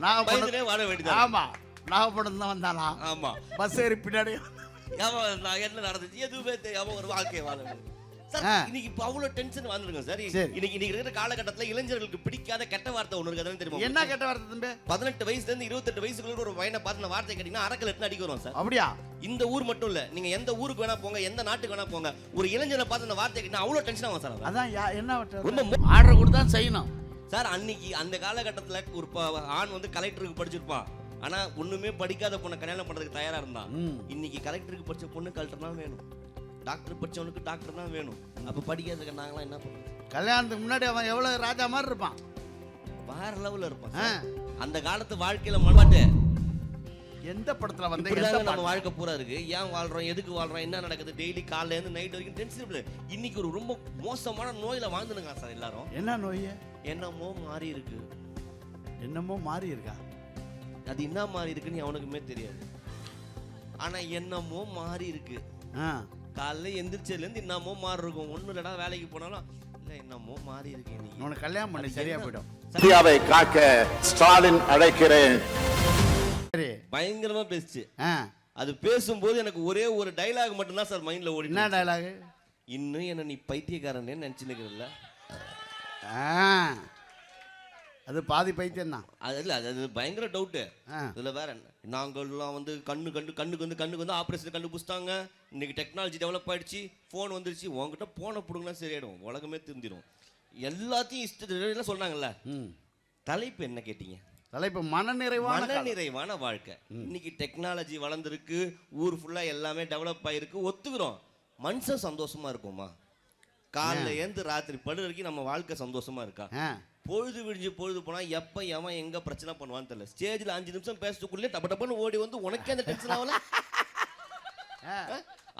நாகப்பட்டினம் பயந்துனே வாழ வேண்டியது ஆமா நாகப்பட்டினம் தான் வந்தானா? ஆமா. பஸ் ஏறி பின்னாடி ஏமா நான் என்ன நடந்துச்சு? எதுவுமே தெரியாம ஒரு வாழ்க்கையை வாழ வேண்டியது. சார். இன்னைக்கு இப்போ அவ்வளவு டென்ஷன் வந்துருங்க சார். இன்னைக்கு இன்னைக்கு இருக்கிற காலகட்டத்துல இளைஞர்களுக்கு பிடிக்காத கெட்ட வார்த்தை ஒண்ணு இருக்கு அதான் தெரியுமா என்ன கெட்ட வார்த்தை தம்பி? பதினெட்டு வயசுல இருந்து இருபத்தெட்டு வயசுக்குள்ள ஒரு பையனை பார்த்து வார்த்தை கேட்டீங்கன்னா அரக்கல் எட்டு அடிக்க வரும் சார். அப்படியா? இந்த ஊர் மட்டும் இல்ல நீங்க எந்த ஊருக்கு வேணா போங்க எந்த நாட்டுக்கு வேணா போங்க ஒரு இளைஞனை பார்த்து அந்த வார்த்தை கேட்டா அவ்வளவு டென்ஷன் ஆகும் சார். அதான் என்ன ரொம்ப ஆர்டர் கொடுத்தா செய்யணும். சார் அன்னைக்கு அந்த காலகட்டத்துல ஒரு ஆண் வந்து கலெக்டருக்கு படிச்சிருப்பான் ஆனா ஒண்ணுமே படிக்காத பொண்ணை கல்யாணம் பண்றதுக்கு தயாரா இருந்தான். இன்னைக்கு கலெக்டருக்கு படிச்ச பொண்ணு கலெக்டர் தான் வேணும். டாக்டர் படிச்சவனுக்கு டாக்டர் தான் வேணும். அப்ப படிக்காததுக்கு நாங்களாம் என்ன பண்றோம் கல்யாணத்துக்கு முன்னாடி அவன் எவ்வளவு ராஜா மாதிரி இருப்பான். வேற லெவல்ல இருப்பான். அந்த காலத்து வாழ்க்கையில மண்பாட்டு எந்த படத்துல வந்து நம்ம? வாழ்க்கை பூரா இருக்கு. ஏன் வாழ்றோம்? எதுக்கு வாழ்றோம்? என்ன நடக்குது? டெய்லி காலையில இருந்து நைட் வரைக்கும் டென்ஷன் இன்னைக்கு ஒரு ரொம்ப மோசமான நோயில வாழ்ந்துனுங்க சார் எல்லாரும். என்ன நோய்? என்னமோ மாறி இருக்கு. என்னமோ மாறி இருக்கா? அது என்ன மாறி இருக்குன்னு அவனுக்குமே தெரியாது. ஆனா என்னமோ மாறி இருக்கு. ஆ. காலைல எந்திரிச்சதுல இருந்து என்னமோ மாறி இருக்கும். ஒண்ணு இல்லடா வேலைக்கு போனாலும் இல்ல என்னமோ மாறி இருக்கு இன்னைக்கு உனக்கு கல்யாணம் பண்ணி சரியா போயிடும். இந்தியாவை காக்க ஸ்டாலின் அழைக்கிறேன். சரி. பயங்கரமா பேசுச்சு. ஆ. அது பேசும்போது எனக்கு ஒரே ஒரு டைலாக் மட்டும்தான் சார் மைண்ட்ல ஓடி என்ன டயலாக் இன்னும் என்ன நீ பைத்தியக்காரனே நினைச்சுன்னு ஆ அது பாதி பைத்தியம் தான் அது இல்ல அது அது பயங்கர டவுட்டு இதுல வேற என்ன? நாங்கள்லாம் வந்து கண்ணு கண்டு கண்ணுக்கு வந்து கண்ணுக்கு வந்து ஆப்ரேஷன் கண்டுபிடிச்சிட்டாங்க இன்னைக்கு டெக்னாலஜி டெவலப் ஆயிடுச்சு ஃபோன் வந்துருச்சு. உங்ககிட்ட போனை பிடுங்கினா சரியாயிடும். உலகமே திருந்திடும் எல்லாத்தையும் இஷ்ட சொன்னாங்கல்ல தலைப்பு என்ன கேட்டீங்க? தலைப்பு மனநிறைவான மன காலம். நிறைவான வாழ்க்கை. இன்னைக்கு டெக்னாலஜி வளர்ந்துருக்கு ஊர் ஃபுல்லா எல்லாமே டெவலப் ஆயிருக்கு ஒத்துக்கிறோம். மனுஷன் சந்தோஷமா இருக்குமா காலைல ஏந்து ராத்திரி படு வரைக்கும் நம்ம வாழ்க்கை சந்தோஷமா இருக்கா? பொழுது விடிஞ்சு பொழுது போனா எப்ப எவன் எங்க பிரச்சனை பண்ணுவான்னு தெரியல. ஸ்டேஜ்ல அஞ்சு நிமிஷம் பேசுறதுக்குள்ளே டப்ப டப்பன்னு ஓடி வந்து உனக்கே அந்த டென்ஷன் ஆகல.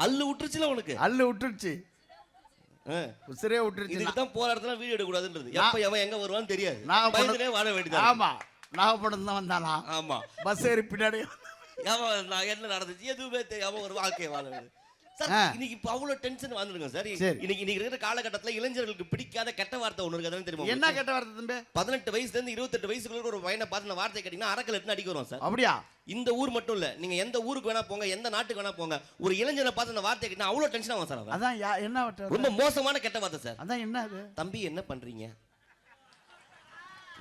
அல்லு விட்டுருச்சுல உனக்கு? அல்லு விட்டுருச்சு. உசிரே விட்டுருச்சு. இதுக்கு தான் போற இடத்துல வீடியோ எடுக்கக்கூடாதுன்றது. எப்ப எவன் எங்க வருவான்னு தெரியாது. நாகப்பட்டினம் பயந்துனே வாழ வேண்டியதா ஆமா. நாகப்பட்டினம் தான் வந்தானா? ஆமா. பஸ் ஏறி பின்னாடி ஏன் நான் என்ன நடந்துச்சு? எதுவுமே தெரியாம ஒரு வாழ்க்கையை வாழ வேண்டியது. சார். இன்னைக்கு இப்போ அவ்வளவு டென்ஷன் வந்துருங்க சார். இன்னைக்கு இன்னைக்கு இருக்கிற காலகட்டத்துல இளைஞர்களுக்கு பிடிக்காத கெட்ட வார்த்தை ஒண்ணு இருக்கு அதான் தெரியுமா என்ன? கெட்ட வார்த்தை தம்பி? பதினெட்டு வயசுல இருந்து இருபத்தெட்டு வயசுக்குள்ள ஒரு பையனை பார்த்து வார்த்தை கேட்டீங்கன்னா அரக்கல் எட்டு அடிக்க வரும் சார். அப்படியா? இந்த ஊர் மட்டும் இல்ல நீங்க எந்த ஊருக்கு வேணா போங்க எந்த நாட்டுக்கு வேணா போங்க ஒரு இளைஞனை பார்த்து அந்த வார்த்தை கேட்டா அவ்வளவு டென்ஷன் ஆகும் சார் அதான் என்ன? ரொம்ப மோசமான கெட்ட வார்த்தை சார். அதான் என்ன தம்பி என்ன பண்றீங்க?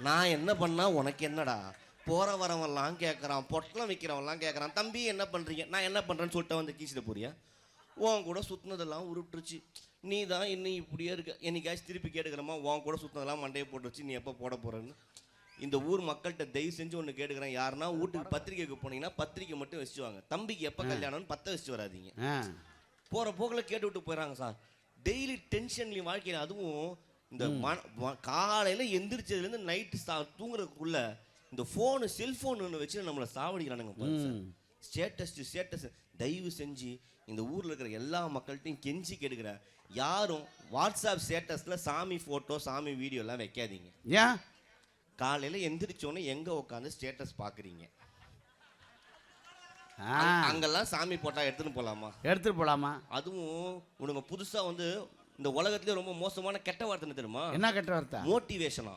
நான் என்ன பண்ணா உனக்கு என்னடா? போற வரவன்லாம் கேட்கறான் பொட்டலம் விற்கிறவன்லாம் கேட்கறான் தம்பி என்ன பண்றீங்க? நான் என்ன பண்றேன்னு சொல்லிட்டு வந்து கீச்சிட்டு போறியா? உன் கூட சுத்தினதெல்லாம் உருட்டுருச்சு. நீ தான் இன்னும் இப்படியே இருக்க. என்னைக்காச்சும் திருப்பி கேட்டுக்கிறமா உன் கூட சுத்தினதெல்லாம் மண்டையை போட்டுருச்சு நீ எப்போ போட போறேன்னு. இந்த ஊர் மக்கள்கிட்ட தயவு செஞ்சு ஒன்று கேட்டுக்கிறேன். யாருன்னா வீட்டுக்கு பத்திரிக்கைக்கு போனீங்கன்னா பத்திரிக்கை மட்டும் வச்சுட்டு வாங்க. தம்பிக்கு எப்போ கல்யாணம்னு பத்த வச்சுட்டு வராதீங்க. போற போக்குல கேட்டு விட்டு போயிடறாங்க சார். டெய்லி டென்ஷன்லையும் வாழ்க்கையில அதுவும் இந்த மன- காலையில எந்திரிச்சதுலேருந்து நைட்டு சா தூங்குறதுக்குள்ள இந்த ஃபோனு செல்ஃபோன் ஒன்று வச்சு நம்மளை சாவடிக்கிறானுங்க ஸ்டேட்டஸ் ஸ்டேட்டஸ் தயவு செஞ்சு இந்த ஊர்ல இருக்கிற எல்லா மக்கள்கிட்டையும் கெஞ்சி கேட்டுக்கிறேன் யாரும் வாட்ஸ்அப் ஸ்டேட்டஸ்ல சாமி போட்டோ சாமி வீடியோ எல்லாம் வைக்காதீங்க. ஏன்? காலையில எந்திரிச்சோன்னே எங்க உட்காந்து ஸ்டேட்டஸ் பாக்குறீங்க? ஆ. அங்கெல்லாம் சாமி போட்டா எடுத்துன்னு போலாமா? எடுத்துட்டு போலாமா? அதுவும் உனக்கு புதுசா வந்து இந்த உலகத்திலே ரொம்ப மோசமான கெட்ட வார்த்தை தெரியுமா? என்ன கெட்ட வார்த்தை? மோட்டிவேஷனா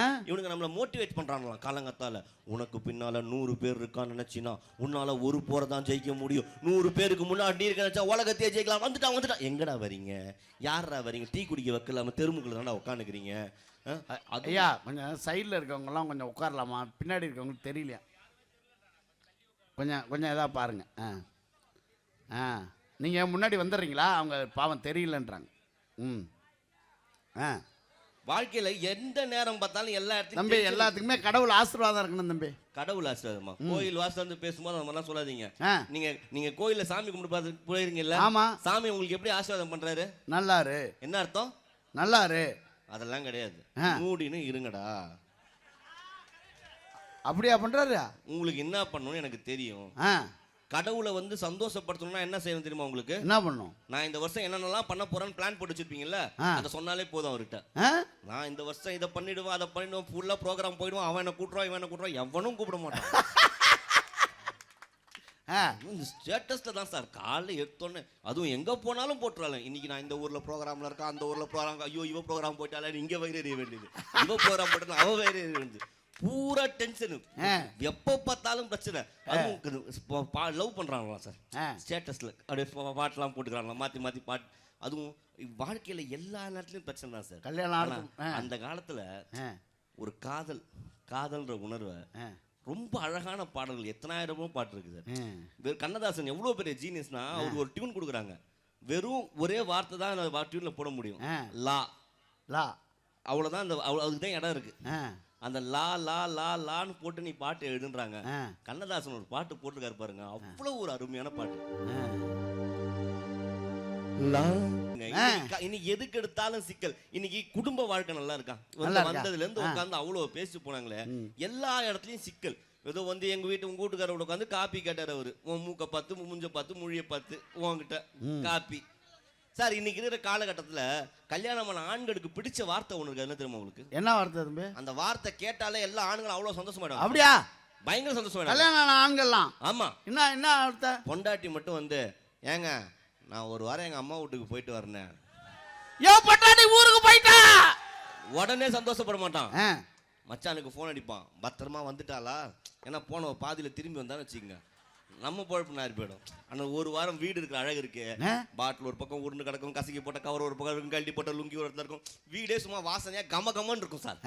இவனுங்க நம்மள மோட்டிவேட் பண்றாங்களாம் காலங்கத்தால. உனக்கு பின்னால நூறு பேர் இருக்கான்னு நினைச்சினா உன்னால ஒரு போரை தான் ஜெயிக்க முடியும். நூறு பேருக்கு முன்னாடி இருக்க நினைச்சா உலகத்தையே ஜெயிக்கலாம். வந்துட்டான் வந்துட்டான். எங்கடா வரீங்க? யாரா வரீங்க? டீ குடிக்க வைக்கலாம? தெருமுக்குள்ள தானே உட்காந்துக்கிறீங்க ஐயா கொஞ்சம் சைடில் இருக்கவங்கலாம் கொஞ்சம் உட்காரலாமா? பின்னாடி இருக்கவங்களுக்கு தெரியலையா? கொஞ்சம் கொஞ்சம் எதா பாருங்க. ஆ ஆ. நீங்கள் முன்னாடி வந்துடுறீங்களா? அவங்க பாவம் தெரியலன்றாங்க. ம். ஆ. வாழ்க்கையில எந்த நேரம் பார்த்தாலும் எல்லா தம்பி இடத்துலயும் எல்லாத்துக்குமே கடவுள் ஆசீர்வாதம் இருக்கணும் தம்பி. கடவுள் ஆசீர்வாதமா கோயில் வாசல் வந்து பேசும்போது அந்த மாதிரிலாம் சொல்லாதீங்க. நீங்க நீங்க கோயில்ல சாமி கும்பிட்டு பார்த்து போயிருங்கல்ல ஆமா. சாமி உங்களுக்கு எப்படி ஆசீர்வாதம் பண்றாரு? நல்லாரு. என்ன அர்த்தம்? நல்லாரு. அதெல்லாம் கிடையாது. மூடின்னு இருங்கடா. அப்படியா பண்ணுறாரு உங்களுக்கு என்ன பண்ணணும்னு எனக்கு தெரியும். ஆ. கடவுளை வந்து சந்தோஷப்படுத்தணும்னா என்ன செய்யணும் தெரியுமா உங்களுக்கு? என்ன பண்ணும்? நான் இந்த வருஷம் என்னென்னலாம் பண்ண போறேன்னு பிளான் போட்டு வச்சிருப்பீங்கல்ல. அதை சொன்னாலே போதும் அவர்கிட்ட. நான் இந்த வருஷம் இதை பண்ணிடுவேன் அதை பண்ணிடுவேன் ஃபுல்லா ப்ரோக்ராம் போயிடுவான் அவன் என்ன கூட்டுறான் இவன் என்ன கூட்டுறான் எவனும் கூப்பிட மாட்டான். இந்த ஸ்டேட்டஸ்ல தான் சார். காலைல எடுத்தோன்னே அதுவும் எங்க போனாலும் போட்டுறாங்க இன்னைக்கு நான் இந்த ஊர்ல ப்ரோக்ராம்ல இருக்கேன் அந்த ஊர்ல ப்ரோக்ராம் ஐயோ இவ ப்ரோக்ராம் போயிட்டாலே இங்க வயிறு எறிய வேண்டியது. இவ ப்ரோக்ராம் போட்டா அவ வயிறு எறிய வேண்டியது. பூரா டென்ஷனு. எப்போ பார்த்தாலும் பிரச்சனை. அதுவும் லவ் பண்றாங்களா சார். ஸ்டேட்டஸ்ல அப்படியே பா- பாட்டெல்லாம் போட்டுக்கிறாங்களா? மாத்தி மாத்தி பாட்டு. அதுவும் வாழ்க்கையில எல்லா நேரத்துலயும் பிரச்சனை தான் சார் கல்யாணம். அந்த காலத்துல ஒரு காதல் காதல்ன்ற உணர்வை ரொம்ப அழகான பாடல்கள் எத்தனாயிரமோ பாட்டு இருக்குது கண்ணதாசன் எவ்வளோ பெரிய ஜீனியஸ்னா அவர் ஒரு டியூன் கொடுக்குறாங்க. வெறும் ஒரே வார்த்தை தான் டியூனில் போட முடியும். லா. லா. அவ்வளோதான் அந்த அவ்வளோ அதுக்கு தான் இடம் இருக்கு. ஆ. அந்த லா லா லா லான்னு போட்டு நீ பாட்டு எழுதுன்றாங்க. கண்ணதாசன் ஒரு பாட்டு போட்டிருக்காரு பாருங்க. அவ்வளோ ஒரு அருமையான பாட்டு. இன்னைக்கு எதுக்கு எடுத்தாலும் சிக்கல். இன்னைக்கு குடும்ப வாழ்க்கை நல்லா இருக்கா? நல்லா வந்து இருக்கா? வந்ததுல இருந்து. உட்காந்து அவ்வளோ பேசி போனாங்களே. எல்லா இடத்துலயும் சிக்கல். ஏதோ வந்து எங்க வீட்டு உங்க வீட்டுக்காரோட உட்காந்து காப்பி கேட்டார் அவரு. உன் மூக்க பார்த்து மூஞ்ச பார்த்து மொழியை பார்த்து உன்கிட்ட காப்பி. சார் இன்னைக்கு இருக்கிற காலகட்டத்துல கல்யாணமான ஆண்களுக்கு பிடிச்ச வார்த்தை ஒன்று இருக்கு. என்ன தெரியுமா உங்களுக்கு? என்ன வார்த்தை தம்பி? அந்த வார்த்தை கேட்டாலே எல்லா ஆண்களும் அவ்வளோ சந்தோஷமாயிடும் அப்படியா? பயங்கர சந்தோஷமாயிடும் கல்யாணம் ஆண்கள்லாம். ஆமா. என்ன என்ன வார்த்தை? பொண்டாட்டி மட்டும் வந்து ஏங்க நான் ஒரு வாரம் எங்க அம்மா வீட்டுக்கு போயிட்டு வரேன் யோ பட்டாட்டி ஊருக்கு போயிட்டா? உடனே சந்தோஷப்பட மாட்டான். மச்சானுக்கு ஃபோன் அடிப்பான். பத்திரமா வந்துட்டாளா? ஏன்னா போன பாதியில் திரும்பி வந்தான்னு வச்சுக்கோங்க. நம்ம பொழப்பு நாரி போயிடும். ஆனால் ஒரு வாரம் வீடு இருக்கிற அழகு இருக்கு? பாட்டில் ஒரு பக்கம் உருண்டு கிடக்கும் கசக்கி போட்ட கவர் ஒரு பக்கம் இருக்கும் கழட்டி போட்ட லுங்கி ஒரு இடத்துல இருக்கும். வீடே சும்மா வாசனையா கம கமன்னு இருக்கும் சார்.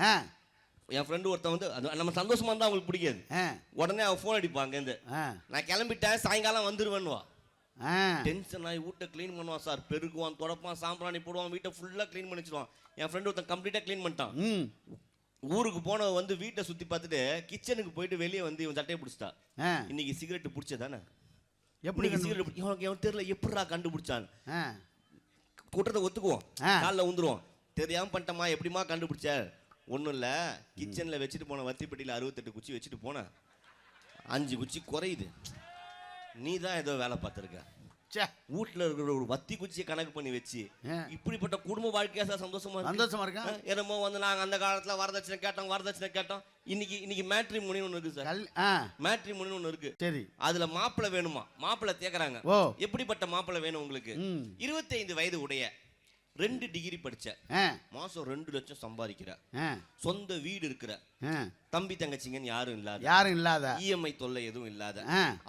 என் ஃப்ரெண்டு ஒருத்தன் வந்து நம்ம சந்தோஷமா இருந்தால் அவங்களுக்கு பிடிக்காது. உடனே அவன் ஃபோன் அடிப்பான் அங்கேருந்து. ஆ. நான் கிளம்பிட்டேன் சாயங்காலம் வந்துருவேன்னுவா. ஆ. டென்ஷன் ஆகி வீட்டை க்ளீன் பண்ணுவான் சார். பெருக்குவான் தொடப்பான் சாம்பிராணி போடுவான் வீட்டை ஃபுல்லாக க்ளீன் பண்ணி வச்சிருவான் என் ஃப்ரெண்டு ஒருத்தன் கம்ப்ளீட்டாக க்ளீன் பண்ணிட்டான். ஊருக்கு போனவ வந்து வீட்டை சுத்தி பார்த்துட்டு கிச்சனுக்கு போயிட்டு வெளியே வந்து இவன் சட்டையை பிடிச்சிட்டா. இன்னைக்கு சிகரெட் பிடிச்சதானே? எப்படி சிகரெட் இவனுக்கு எவன் தெரியல எப்படிடா கண்டுபிடிச்சான் குற்றத்தை ஒத்துக்குவோம். காலில் உந்துருவோம் தெரியாம பண்ணிட்டமா எப்படிமா கண்டுபிடிச்ச? ஒன்றும் இல்லை. கிச்சனில் வச்சுட்டு போன வத்தி பெட்டியில் அறுபத்தெட்டு குச்சி வச்சுட்டு போனேன் அஞ்சு குச்சி குறையுது. நீ தான் ஏதோ வேலை பார்த்துருக்க. வீட்டில் இருக்கிற ஒரு வத்தி குச்சியை கணக்கு பண்ணி வச்சு. இப்படிப்பட்ட குடும்ப வாழ்க்கையா சார் சந்தோஷமா இருக்கு? சந்தோஷமா இருக்கேன் என்னமோ வந்து நாங்க அந்த காலத்துல வரதட்சணை கேட்டோம் வரதட்சணை கேட்டோம். இன்னைக்கு இன்னைக்கு மேட்ரி முனின்னு ஒன்று இருக்கு சார். மேட்ரி முனின்னு ஒன்று இருக்கு. சரி. அதுல மாப்பிள்ளை வேணுமா? மாப்பிள்ளை கேக்குறாங்க ஓ. எப்படிப்பட்ட மாப்பிள்ளை வேணும் உங்களுக்கு? ம். இருபத்தைந்து வயது உடைய ரெண்டு டிகிரி படிச்ச. மாசம் ரெண்டு லட்சம் சம்பாதிக்கிற. சொந்த வீடு இருக்கிற. தம்பி தங்கச்சிங்கன்னு யாரும் இல்லாத. யாரும் இல்லாத. இஎம்ஐ தொல்லை எதுவும் இல்லாத.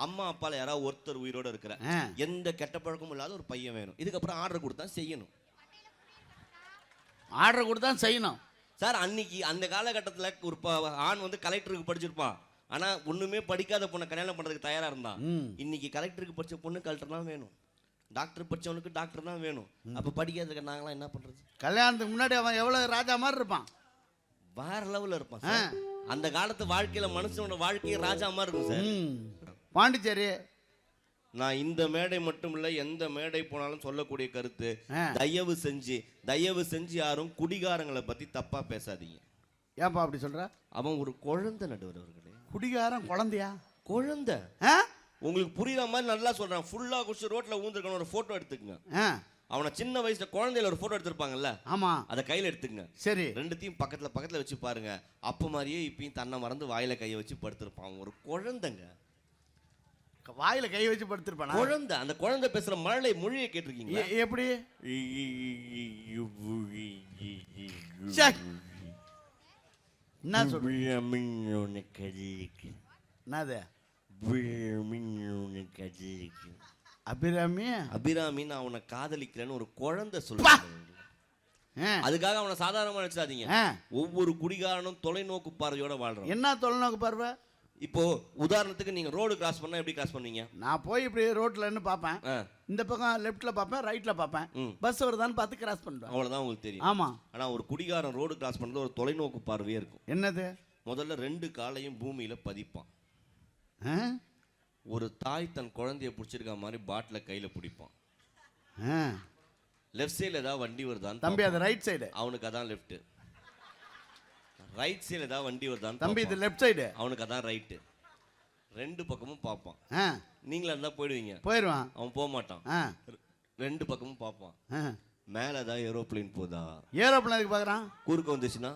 அம்மா அப்பால யாராவது ஒருத்தர் உயிரோட இருக்கிற. எந்த கெட்ட பழக்கமும் இல்லாத ஒரு பையன் வேணும். இதுக்கப்புறம் ஆர்டர் கொடுத்தா செய்யணும். ஆர்டர் கொடுத்தா செய்யணும். சார் அன்னைக்கு அந்த காலகட்டத்துல ஒரு ஆண் வந்து கலெக்டருக்கு படிச்சிருப்பான் ஆனா ஒண்ணுமே படிக்காத பொண்ணை கல்யாணம் பண்றதுக்கு தயாரா இருந்தான் இன்னைக்கு கலெக்டருக்கு படிச்ச பொண்ணு கலெக்டர் தான் வேணும். டாக்டர் படிச்சவனுக்கு டாக்டர் தான் வேணும். அப்ப படிக்காததுக்கு நாங்களாம் என்ன பண்றது? கல்யாணத்துக்கு முன்னாடி அவன் எவ்வளவு ராஜா மாதிரி இருப்பான். வேற லெவல்ல இருப்பான் சார். அந்த காலத்து வாழ்க்கையில மனுஷனோட வாழ்க்கையே ராஜா மாதிரி இருக்கும் சார். பாண்டிச்சேரி. நான் இந்த மேடை மட்டும் இல்ல எந்த மேடை போனாலும் சொல்லக்கூடிய கருத்து. தயவு செஞ்சு தயவு செஞ்சு யாரும் குடிகாரங்களை பத்தி தப்பா பேசாதீங்க. ஏன்பா அப்படி சொல்ற? அவன் ஒரு குழந்தை நடுவர் அவர்களே. குடிகாரன் குழந்தையா? குழந்தை. உங்களுக்கு புரியுற மாதிரி நல்லா சொல்றேன். ஃபுல்லா குடிச்சு ரோட்ல ஊந்துருக்கணும் ஒரு போட்டோ எடுத்துக்கங்க. அவனை சின்ன வயசுல குழந்தையில ஒரு போட்டோ எடுத்திருப்பாங்கல்ல? ஆமா. அதை கையில எடுத்துக்கங்க. சரி. ரெண்டுத்தையும் பக்கத்துல பக்கத்துல வச்சு பாருங்க. அப்ப மாதிரியே இப்பயும் தன்னை மறந்து வாயில கையை வச்சு படுத்திருப்பான். ஒரு குழந்தைங்க. வாயில கை வச்சு படுத்திருப்பானா? குழந்தை. அந்த குழந்தை பேசுற மழலை மொழியை கேட்டிருக்கீங்களா? எ- எப்படி. என்ன சொல்ற? என்னது? அபிராமி அபிராமி நான் அவனை காதலிக்கிறேன்னு ஒரு குழந்தை சொல்லுவாங்க அதுக்காக அவனை சாதாரணமா நினைச்சாதீங்க. ஒவ்வொரு குடிகாரனும் தொலைநோக்கு பார்வையோட வாழ்றான் என்ன தொலைநோக்கு பார்வை? இப்போ உதாரணத்துக்கு நீங்க ரோடு கிராஸ் பண்ணா எப்படி கிராஸ் பண்ணீங்க நான் போய் இப்படி ரோட்ல பார்ப்பேன். ஆ, இந்த பக்கம் லெஃப்ட்ல பார்ப்பேன் ரைட்ல பார்ப்பேன். ம். பஸ் வருதான்னு பார்த்து கிராஸ் பண்ணுவேன். அவ்வளவுதான் உங்களுக்கு தெரியும். ஆமா. ஆனா ஒரு குடிகாரன் ரோடு கிராஸ் பண்றது ஒரு தொலைநோக்கு பார்வையே இருக்கும். என்னது? முதல்ல ரெண்டு காலையும் பூமியில பதிப்பான்? ஒரு தாய் தன் குழந்தைய பிடிச்சிருக்க மாதிரி பாட்டில கையில பிடிப்பான். லெஃப்ட் சைடுல ஏதாவது வண்டி வருதான்னு தம்பி அது ரைட் சைடு. அவனுக்கு அதான் லெஃப்ட் ரைட் சைடுல ஏதாவது வண்டி வருதான்னு தம்பி இது. லெஃப்ட் சைடு அவனுக்கு அதான் ரைட்டு ரெண்டு பக்கமும் பார்ப்பான். நீங்களா இருந்தா போயிடுவீங்க. போயிடுவான். அவன் போக மாட்டான். ரெண்டு பக்கமும் பார்ப்பான். மேலே தான் ஏரோப்ளேன் போதா? ஏரோப்ளேன் எதுக்கு பார்க்குறான்? குறுக்க வந்துச்சுன்னா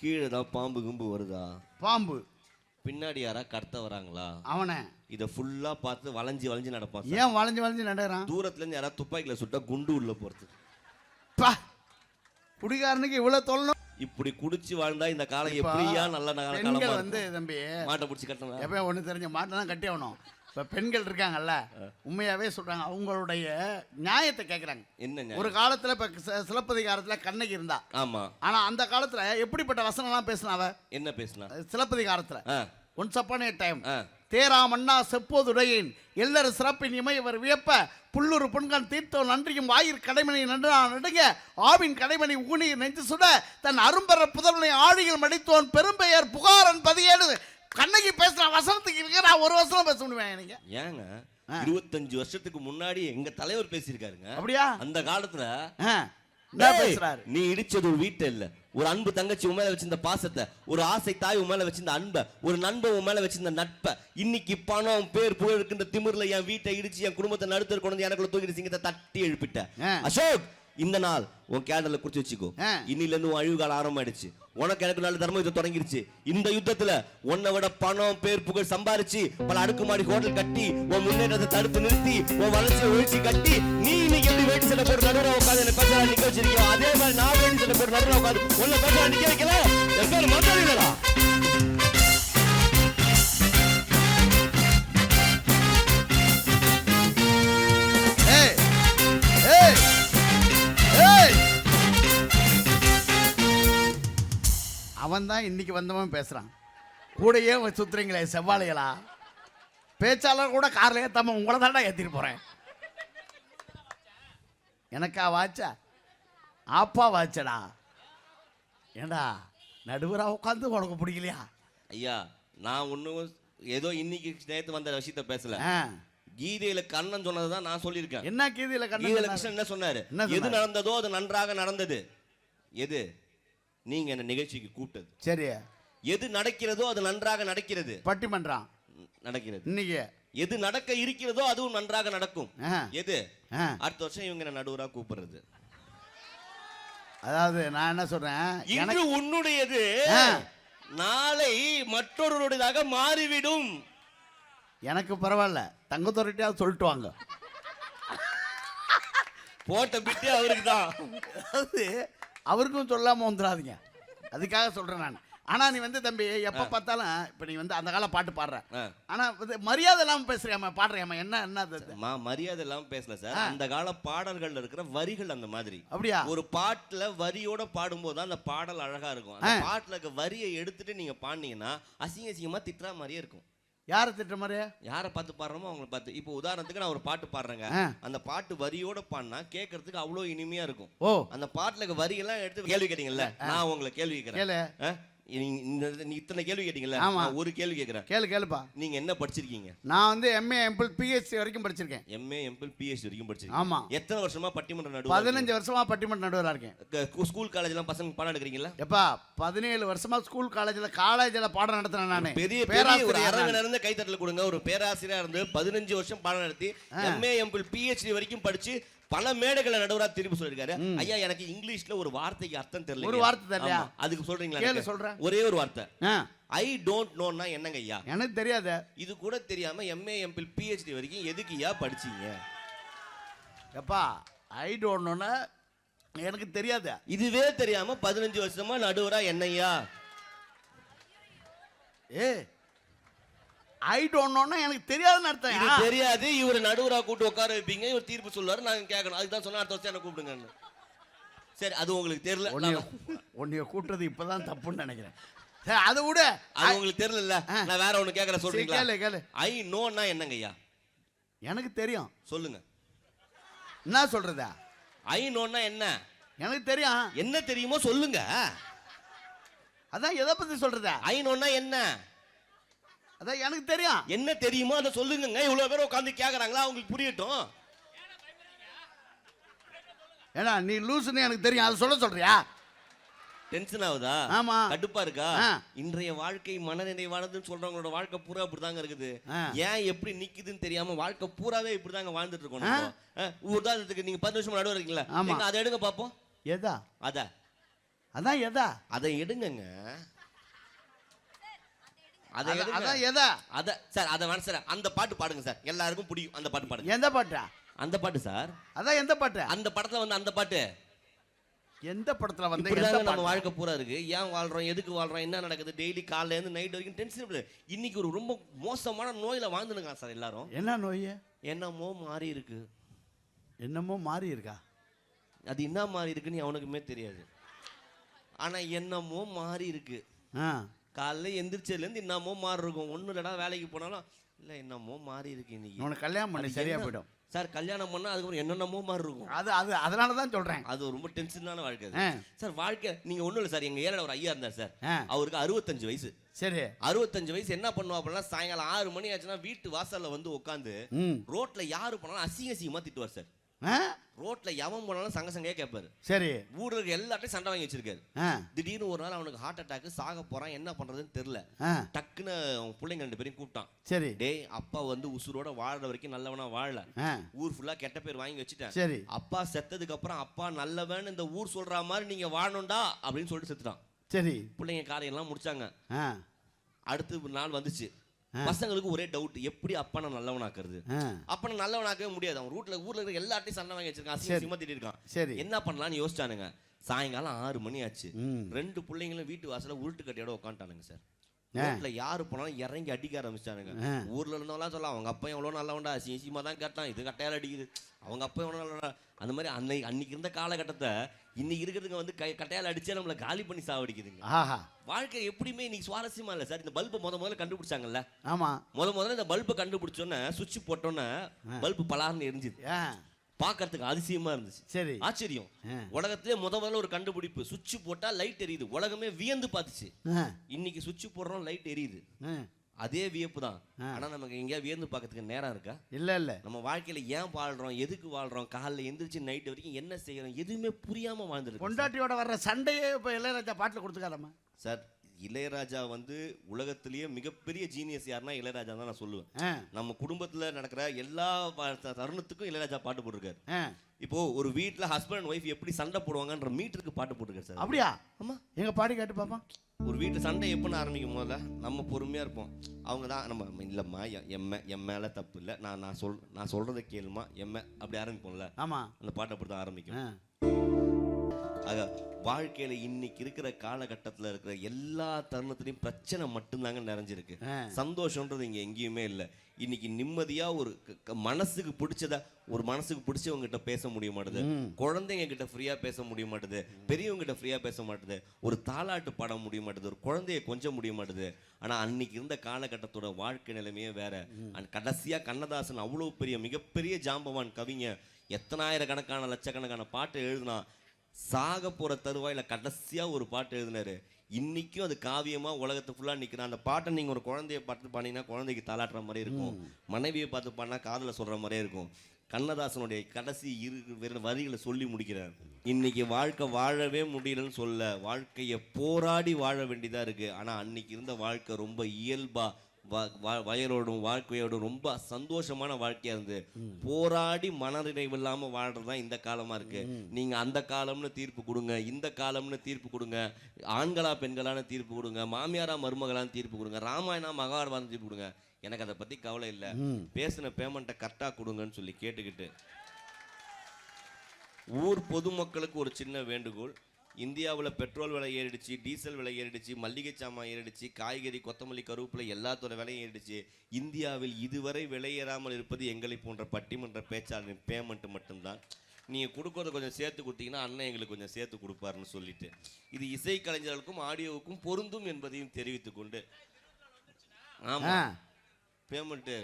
கீழே தான் பாம்பு கும்பு வருதா? பாம்பு. பின்னாடி யாரா கடத்த வராங்களா? அவனை. இதை ஃபுல்லா பார்த்து வளைஞ்சு வளைஞ்சு நடப்பான். ஏன் வளைஞ்சு வளைஞ்சு நடக்கிறான்? தூரத்துல இருந்து யாராவது துப்பாக்கில சுட்டா குண்டு உள்ள போறது. பா குடிகாரனுக்கு இவ்வளோ தொல்லணும் இப்படி குடிச்சு வாழ்ந்தா இந்த காலம் எப்படியா நல்ல காலமா பெண்கள் வந்து இருக்கும் தம்பி மாட்டை பிடிச்சி கட்டணும். எப்பயும் ஒண்ணு தெரிஞ்ச மாட்டை தான் கட்டி ஆகணும் இப்ப பெண்கள் இருக்காங்கல்ல உண்மையாவே சொல்றாங்க அவங்களுடைய நியாயத்தை கேக்குறாங்க. என்ன ஒரு? காலத்துல இப்ப சிலப்பதிகாரத்துல கண்ணகி இருந்தா. ஆமா. ஆனா அந்த காலத்துல எப்படிப்பட்ட வசனம்லாம் பேசினா அவ? என்ன பேசினா? சிலப்பதிகாரத்துல. ஒன்ஸ் அப்பான் ஏ டைம் ஆ. தேரா மன்னா செப்போதுடையேன் எல்லரு சிறப்பின் இமை இவர் வியப்ப புல்லூர் புன்கண் தீர்த்தோ நன்றியும் வாயிற் கடைமணி நன்று நடுங்க ஆவின் கடைமணி ஊனீர் நெஞ்சு சுட தன் அரும்பெற புதல்வனை ஆழியில் மடித்தோன் பெரும்பெயர் புகாரன் பதியேடு கண்ணகி பேசுற வசனத்துக்கு இருக்க நான் ஒரு வசனம் பேச முடியுவேன் எனக்கு? ஏங்க இருபத்தஞ்சு வருஷத்துக்கு முன்னாடி எங்க தலைவர் பேசியிருக்காருங்க. அப்படியா? அந்த காலத்துல நீ இடிச்சது ஒரு வீட்டை இல்ல. ஒரு அன்பு தங்கச்சி உன் மேல வச்சிருந்த பாசத்தை ஒரு ஆசை தாய் உன் மேல வச்சிருந்த அன்பை ஒரு நண்பன் உன் மேல வச்சிருந்த நட்பை. இன்னைக்கு பணம் பேர் புகழ் இருக்கின்ற திமிர்ல என் வீட்டை இடிச்சு என் குடும்பத்தை நடுத்தர் கொண்டு எனக்குள்ள தூக்கிட்டு சிங்கத்தை தட்டி எழுப்பிட்ட. அசோக் இந்த நாள் உன் கேண்டல குறிச்சு வச்சுக்கோ. இன்னில இருந்து உன் அழிவு காலம் ஆரம்பமாயிடுச்சு. உனக்கு எனக்கு நல்ல தர்ம யுத்தம் தொடங்கிருச்சு. இந்த யுத்தத்துல உன்னை விட பணம் பேர் புகழ் சம்பாரிச்சு பல அடுக்குமாடி ஹோட்டல் கட்டி உன் முன்னேற்றத்தை தடுத்து நிறுத்தி உன் வளர்ச்சியை ஒழிச்சு கட்டி நீ இன்னைக்கு எப்படி வேட்டி சட்டை போட்டு நடுவில் உட்காந்து என்ன பேச நிக்க வச்சிருக்கியோ? அதே மாதிரி நான் வேட்டி சட்டை போட்டு நடுவில் உட்காந்து உன்னை பேச நிக்க வைக்கல? என் பேர் அவன் தான் இன்னைக்கு வந்தவன் பேசுறான். கூடயே சுத்துறீங்களே செவ்வாழைகளா? பேச்சாளர் கூட கார்ல ஏத்தாம உங்களை தாண்டா ஏத்திட்டு போறேன். எனக்கா வாச்சா? ஆப்பா வாச்சடா. ஏண்டா நடுவரா உட்காந்து உனக்கு பிடிக்கலையா? ஐயா நான் ஒன்னும் ஏதோ இன்னைக்கு நேத்து வந்த விஷயத்த பேசல. கீதையில கண்ணன் சொன்னதுதான் நான் சொல்லியிருக்கேன். என்ன கீதியில கீதையில கண்ணு கிருஷ்ணன் என்ன சொன்னாரு? எது? நடந்ததோ அது நன்றாக நடந்தது. எது? நீங்க என்ன நிகழ்ச்சிக்கு கூப்பிட்டது. சரி. எது நடக்கிறதோ அது நன்றாக நடக்கிறது. பட்டிமன்றம். நடக்கிறது. இன்னைக்கு. எது நடக்க இருக்கிறதோ அதுவும் நன்றாக நடக்கும். எது. அடுத்த வருஷம் இவங்க என்ன நடுவரா கூப்பிடுறது. அதாவது நான் என்ன சொல்றேன்? இன்று உன்னுடையது. நாளை மற்றொருடையதாக மாறிவிடும். எனக்கு பரவாயில்ல. தங்கத்துறையிட்டாவது சொல்லிட்டு வாங்க. போட்ட பிட்டு அவருக்கு தான். அதாவது அவருக்கும் சொல்லாம வந்துடாதீங்க. அதுக்காக சொல்றேன் நான். ஆனா நீ வந்து தம்பி எப்ப பார்த்தாலும் இப்ப நீ வந்து அந்த கால பாட்டு பாடுற. ஆ. ஆனா வந்து மரியாதை இல்லாம பேசுறியாம பாடுறியாம என்ன என்ன மரியாதை இல்லாம பேசல சார். அந்த கால பாடல்கள்ல இருக்கிற வரிகள் அந்த மாதிரி. அப்படியா? ஒரு பாட்டுல வரியோட பாடும்போது தான் அந்த பாடல் அழகா இருக்கும். அந்த பாட்டுல இருக்க வரியை எடுத்துட்டு நீங்க பாடுனீங்கன்னா அசிங்க அசிங்கமா திட்டுற மாதிரியே இருக்கும். யாரை திட்டுற மாதிரியா யாரை பார்த்து பாடுறோமோ அவங்கள பார்த்து. இப்போ உதாரணத்துக்கு நான் ஒரு பாட்டு பாடுறேங்க. அந்த பாட்டு வரியோட பாடினா கேட்கறதுக்கு அவ்வளோ இனிமையா இருக்கும். ஓ. அந்த பாட்டுல வரியெல்லாம் எடுத்து கேள்வி கேட்டீங்கல்ல? நான் உங்களை கேள்வி கேட்கிறேன். இத்தனை கேள்வி கேட்டீங்கல்ல ஆமா. ஒரு கேள்வி கேட்கிறேன். கேளு கேளுப்பா. நீங்க என்ன படிச்சிருக்கீங்க? நான் வந்து எம்ஏ எம்பிள் பிஹெச்டி வரைக்கும் படிச்சிருக்கேன். எம்ஏ எம்பிள் பிஹெச்டி வரைக்கும் படிச்சிருக்கீங்க. ஆமா. எத்தனை வருஷமா பட்டிமன்ற நடுவர் பதினஞ்சு வருஷமா பட்டிமன்ற நடுவராக இருக்கேன். ஸ்கூல் காலேஜ்லாம் பசங்க பாடம் எடுக்கிறீங்களா எப்பா பதினேழு வருஷமா ஸ்கூல் காலேஜ்ல காலேஜ்ல பாடம் நடத்துறேன் நானு. பெரிய பேராசிரியர் அரங்க நானு. நடந்த கைத்தட்டல் கொடுங்க. ஒரு பேராசிரியரா இருந்து பதினஞ்சு வருஷம் பாடம் நடத்தி எம்ஏ எம்பிள் பிஹெச்டி வரைக்கும் படிச்சு பல மேடைகளை நடுவரா திருப்பி சொல்லிருக்காரு ஐயா எனக்கு இங்கிலீஷ்ல ஒரு வார்த்தைக்கு அர்த்தம் தெரியல ஒரு வார்த்தை தெரியலையா? அதுக்கு சொல்றீங்களா? சொல்றேன். ஒரே ஒரு வார்த்தை. ஐ டோன்ட் நோன்னா என்னங்க ஐயா? எனக்கு தெரியாது. இது கூட தெரியாம எம்ஏ எம்பிள் பிஹெச்டி வரைக்கும் எதுக்கு ஐயா படிச்சீங்க? எப்பா ஐ டோன்ட்னு எனக்கு தெரியாது. இதுவே தெரியாம பதினஞ்சு வருஷமா நடுவரா என்னய்யா ஏ ஐ டோன்ட்னு எனக்கு தெரியாதுன்னு அர்த்தம். இது தெரியாது. இவர் நடுவரா கூட்டு உட்கார வைப்பீங்க. இவர் தீர்ப்பு சொல்லுவாரு. நாங்க கேட்கணும் அதுக்கு தான் சொன்னா அடுத்த வருஷம் என்ன கூப்பிடுங்கன்னு. சரி அது உங்களுக்கு தெரியல. உன்னைய நான் உன்னைய கூட்டுறது இப்பதான் தப்புன்னு நினைக்கிறேன். சரி அதை விட. அது உங்களுக்கு தெரியல நான் வேற ஒண்ணு கேக்குறேன். சரி, சொல்றீங்களா? கேளு கேளு. ஐ நோன்னா என்னங்க ஐயா எனக்கு தெரியும். சொல்லுங்க. என்ன சொல்றதா? ஐ நோன்னா என்ன? எனக்கு தெரியும். என்ன தெரியுமோ சொல்லுங்க. அதான் எதை பத்தி சொல்றதா? ஐ நோன்னா என்ன? அதான் எனக்கு தெரியும். என்ன தெரியுமோ அதை சொல்லுங்கங்க. இவ்வளவு பேர் உட்காந்து கேக்குறாங்களா? அவங்களுக்கு புரியட்டும். ஏன்னா நீ லூசுன்னு எனக்கு தெரியும். அதை சொல்ல சொல்றியா? டென்ஷன் ஆகுதா? ஆமா. கடுப்பா இருக்கா. இன்றைய வாழ்க்கை மனநிறைவானதுன்னு சொல்றவங்களோட வாழ்க்கை பூரா இப்படிதாங்க இருக்குது. ஏன் எப்படி நிக்குதுன்னு தெரியாம வாழ்க்கை பூராவே இப்படிதாங்க வாழ்ந்துட்டு இருக்கோம் உதாரணத்துக்கு நீங்க பத்து வருஷம் நடுவர் இருக்கீங்களா அதை எடுங்க பாப்போம். எதா? அத. அதான் எதா? அதை எடுங்கங்க. அதை அதான் எதா? அத சார் அதை வேணாம் சார் அந்த பாட்டு பாடுங்க சார். எல்லாருக்கும் பிடிக்கும் அந்த பாட்டு பாடுங்க. எந்த பாட்டா? அந்த பாட்டு சார். அதான் எந்த பாட்டு? அந்த படத்துல வந்து அந்த பாட்டு. எந்த படத்துல வந்து நம்ம? வாழ்க்கை பூரா இருக்கு. ஏன் வாழ்றோம்? எதுக்கு வாழ்றோம்? என்ன நடக்குது? டெய்லி காலையில இருந்து நைட் வரைக்கும் டென்ஷன் இன்னைக்கு ஒரு ரொம்ப மோசமான நோயில வாழ்ந்துனுங்க சார் எல்லாரும். என்ன நோய்? என்னமோ மாறி இருக்கு. என்னமோ மாறி இருக்கா? அது என்ன மாறி இருக்குன்னு அவனுக்குமே தெரியாது. ஆனா என்னமோ மாறி இருக்கு. ஆ. காலைல எந்திரிச்சதுலேருந்து என்னமோ மாறி இருக்கும். ஒன்றும் இல்லடா வேலைக்கு போனாலும் இல்லை என்னமோ மாறி இருக்கு இன்னைக்கு. உனக்கு கல்யாணம் பண்ணி சரியா? போயிடும். சார் கல்யாணம் பண்ணா அதுக்கப்புறம் என்னென்னமோ மாறி இருக்கும். அது அது அதனால தான் சொல்றேன். அது ரொம்ப டென்ஷனான வாழ்க்கை. சார் வாழ்க்கை நீங்க ஒண்ணும் இல்லை சார் எங்க ஏரியால ஒரு ஐயா இருந்தார் சார். அவருக்கு அறுபத்தஞ்சு வயசு. சரி. அறுபத்தஞ்சு வயசு என்ன பண்ணுவா அப்படின்னா சாயங்காலம் ஆறு மணி ஆச்சுன்னா வீட்டு வாசல்ல வந்து உட்காந்து ம். ரோட்ல யாரு போனாலும் அசிங்க அசிங்கமா திட்டுவார் சார். ரோட்ல எவன் போனாலும் சங்க சங்கையா கேட்பாரு சரி. ஊர்ல இருக்க எல்லாத்தையும் சண்டை வாங்கி வச்சிருக்காரு. திடீர்னு ஒரு நாள் அவனுக்கு ஹார்ட் அட்டாக் சாக போறான் என்ன பண்றதுன்னு தெரியல. டக்குன்னு அவன் பிள்ளைங்க ரெண்டு பேரையும் கூப்பிட்டான். சரி. டேய் அப்பா வந்து உசுரோட வாழ்ற வரைக்கும் நல்லவனா வாழல. ஊர் ஃபுல்லா கெட்ட பேர் வாங்கி வச்சுட்டேன். சரி. அப்பா செத்ததுக்கு அப்புறம் அப்பா நல்லவன் இந்த ஊர் சொல்ற மாதிரி நீங்க வாழணும்டா அப்படின்னு சொல்லிட்டு செத்துட்டான். சரி. பிள்ளைங்க காரியெல்லாம் முடிச்சாங்க. அடுத்த நாள் வந்துச்சு. பசங்களுக்கு ஒரே டவுட் எப்படி அப்பா நான் நல்லவனாக்குறது? ஆ. அப்ப நான் நல்லவனாக்கவே முடியாது. அவன் ரூட்ல ஊர்ல இருக்கிற எல்லாத்தையும் சண்டை வாங்கி வச்சிருக்கான். திட்டிட்டு இருக்கான். சரி. என்ன பண்ணலாம்னு யோசிச்சானுங்க. சாயங்காலம் ஆறு மணி ஆச்சு. ரெண்டு பிள்ளைங்களும் வீட்டு வாசல்ல உருட்டு கட்டியோட உட்காந்துட்டானுங்க சார். ரோட்ல யாரு போனாலும் இறங்கி அடிக்க ஆரம்பிச்சிட்டானுங்க. ஆ. ஊர்ல இருந்தவங்களாம் சொல்லலாம் அவங்க அப்பா எவ்வளோ நல்லவன்டா? சீசியமா தான் கேட்டான். இது கட்டையால அடிக்குது. அவங்க அப்பா எவ்வளோ நல்லவன்டா? அந்த மாதிரி அன்னைக்கு அன்னைக்கு இருந்த காலகட்டத்தை இன்னைக்கு இருக்கிறதுங்க வந்து கை கட்டையால அடிச்சே நம்மளை காலி பண்ணி சாவடிக்குதுங்க. ஆஹா. வாழ்க்கை எப்படியுமே இன்னைக்கு சுவாரஸ்யமா இல்லை சார்? இந்த பல்பை முத முதல்ல கண்டுபிடிச்சாங்கல்ல? ஆமா. முத முதல்ல இந்த பல்பை கண்டுபிடிச்சோன்னே சுவிட்ச் போட்டோன்னே பல்பு பலார்னு எரிஞ்சுது. பார்க்கறதுக்கு அதிசயமா இருந்துச்சு. சரி. ஆச்சரியம். உலகத்திலே முத முதல்ல ஒரு கண்டுபிடிப்பு சுவிட்ச் போட்டா லைட் எரியுது. உலகமே வியந்து பார்த்துச்சு. ஆ. இன்னைக்கு சுவிட்ச் போடுறோம் லைட் எரியுது. அதே வியப்பு தான். ஆனா நமக்கு எங்கேயா வியந்து பார்க்கறதுக்கு நேரம் இருக்கா? இல்ல இல்ல. நம்ம வாழ்க்கையில ஏன் வாழ்றோம் எதுக்கு வாழ்றோம் காலைல எந்திரிச்சு நைட் வரைக்கும் என்ன செய்யறோம் எதுவுமே புரியாம வாழ்ந்துருக்கு பொண்டாட்டியோட வர்ற சண்டையே இப்ப இளையராஜா பாட்டுல கொடுத்துக்காதம்மா. சார் இளையராஜா வந்து உலகத்திலேயே மிகப்பெரிய ஜீனியஸ் யாருன்னா இளையராஜா தான் நான் சொல்லுவேன். நம்ம குடும்பத்துல நடக்கிற எல்லா தருணத்துக்கும் இளையராஜா பாட்டு போட்டிருக்காரு. இப்போ ஒரு வீட்ல ஹஸ்பண்ட் அண்ட் ஒய்ஃப் எப்படி சண்டை போடுவாங்கன்ற மீட்டருக்கு பாட்டு போட்டிருக்காரு சார். அப்படியா? ஆமா. எங்க பாடி கேட்டு பாப்போம் ஒரு வீட்டு சண்டை எப்படின்னு ஆரம்பிக்கும் போதுல நம்ம பொறுமையா இருப்போம். அவங்க தான் நம்ம இல்லைம்மா எம்ம என் மேல தப்பு இல்லை. நான் நான் சொல் நான் சொல்றதை கேளுமா எம்ம அப்படி ஆரம்பிப்போம்ல. ஆமா. அந்த பாட்டை அப்படி தான் ஆரம்பிக்கும் ஆக வாழ்க்கையில இன்னைக்கு இருக்கிற காலகட்டத்துல இருக்கிற எல்லா தருணத்திலையும் பிரச்சனை மட்டும்தாங்க நிறைஞ்சிருக்கு. சந்தோஷம்ன்றது இங்க எங்கேயுமே இல்லை. இன்னைக்கு நிம்மதியா ஒரு மனசுக்கு பிடிச்சத ஒரு மனசுக்கு பிடிச்சவங்க கிட்ட பேச முடிய மாட்டுது. குழந்தைங்க கிட்ட ஃப்ரீயா பேச முடிய மாட்டுது. பெரியவங்க கிட்ட ஃப்ரீயா பேச மாட்டுது. ஒரு தாலாட்டு பாட முடிய மாட்டுது. ஒரு குழந்தைய கொஞ்ச முடிய மாட்டுது. ஆனா அன்னைக்கு இருந்த காலகட்டத்தோட வாழ்க்கை நிலைமையே வேற. கடைசியா கண்ணதாசன் அவ்வளவு பெரிய மிகப்பெரிய ஜாம்பவான் கவிஞ எத்தனாயிரக்கணக்கான லட்சக்கணக்கான பாட்டு எழுதுனா சாக போற தருவாயில கடைசியா ஒரு பாட்டு எழுதினாரு. இன்னைக்கும் அது காவியமா உலகத்து ஃபுல்லா நிக்கிறான் அந்த பாட்டை நீங்க ஒரு குழந்தைய பார்த்து பாத்தீங்கன்னா குழந்தைக்கு தாளாட்டுற மாதிரி இருக்கும். மனைவியை பார்த்து பாடினா காதுல சொல்ற மாதிரியே இருக்கும். கண்ணதாசனுடைய கடைசி இரு வெறும் வரிகளை சொல்லி முடிக்கிறார். இன்னைக்கு வாழ்க்கை வாழவே முடியலன்னு சொல்ல வாழ்க்கையை போராடி வாழ வேண்டியதா இருக்கு. ஆனா அன்னைக்கு இருந்த வாழ்க்கை ரொம்ப இயல்பா வ- வ- வயலோடும் வாழ்க்கையோடும் ரொம்ப சந்தோஷமான வாழ்க்கையா இருந்து போராடி மனநிறைவு இல்லாம வாழ்றதுதான் இந்த காலமா இருக்கு. நீங்க அந்த காலம்னு தீர்ப்பு கொடுங்க இந்த காலம்னு தீர்ப்பு கொடுங்க ஆண்களா பெண்களான தீர்ப்பு கொடுங்க மாமியாரா மருமகளான தீர்ப்பு கொடுங்க ராமாயணா மகாபாரதம் தீர்ப்பு கொடுங்க. எனக்கு அதை பத்தி கவலை இல்லை. பேசின பேமெண்ட்டை கரெக்டா கொடுங்கன்னு சொல்லி கேட்டுக்கிட்டு. ஊர் பொதுமக்களுக்கு ஒரு சின்ன வேண்டுகோள். இந்தியாவில் பெட்ரோல் விலை ஏறிடுச்சு டீசல் விலை ஏறிடுச்சு மல்லிகை சாமான் ஏறிடுச்சு காய்கறி கொத்தமல்லி கருவேப்பிலை எல்லாத்தோட விலையும் ஏறிடுச்சு. இந்தியாவில் இதுவரை விலை ஏறாமல் இருப்பது எங்களை போன்ற பட்டிமன்ற பேச்சாளரின் பேமெண்ட் மட்டும்தான். நீங்கள் கொடுக்கறத கொஞ்சம் சேர்த்து கொடுத்தீங்கன்னா அண்ணன் எங்களுக்கு கொஞ்சம் சேர்த்து கொடுப்பாருன்னு சொல்லிட்டு. இது இசை கலைஞர்களுக்கும் ஆடியோவுக்கும் பொருந்தும் என்பதையும் தெரிவித்துக் கொண்டு. ஆ. ஆமா பேமெண்ட்டு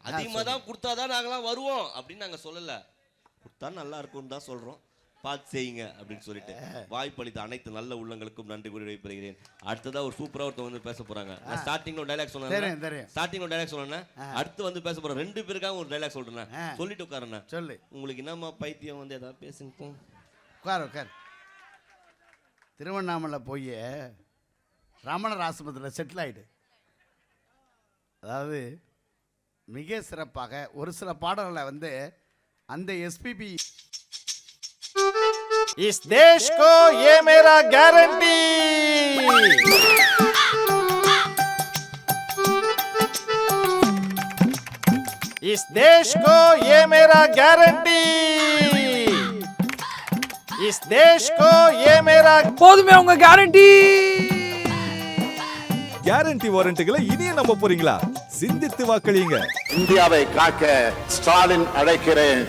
அதிகமாக தான் கொடுத்தாதான் நாங்களாம் வருவோம் அப்படின்னு நாங்கள் சொல்லலை. கொடுத்தா நல்லா இருக்கும்னு தான் சொல்கிறோம் பார்த்து செய்யுங்க அப்படின்னு சொல்லிட்டு வாய்ப்பளித்த அனைத்து நல்ல உள்ளங்களுக்கும் நன்றி கூறி விடைபெறுகிறேன். அடுத்ததா ஒரு சூப்பரா ஒருத்தவங்க வந்து பேச போறாங்க. நான் ஸ்டார்டிங்ல ஒரு டைலாக் சொன்னேன் ஒரு டைலாக் சொன்னேன் அடுத்து வந்து பேச போறேன் ரெண்டு பேருக்காக ஒரு டைலாக் சொல்றேன். சொல்லிட்டு உட்காருண்ணே சொல்லு. உங்களுக்கு என்னம்மா பைத்தியம் வந்து ஏதாவது பேசுங்க. உட்கார் உட்கார். திருவண்ணாமலை போய் ரமணர் ஆஸ்பத்திரியில் செட்டில் ஆயிடு. அதாவது மிக சிறப்பாக ஒரு சில பாடல்களை வந்து அந்த எஸ்பிபி इस देश को ये मेरा गारंटी इस देश को ये मेरा गारंटी इस देश को ये मेरा போதுமே உங்க கேரண்டி கேரண்டி வாரண்டிகளை இனியும் நம்ப போறீங்களா சிந்தித்து வாக்களியுங்க இந்தியாவை காக்க ஸ்டாலின் அழைக்கிறேன்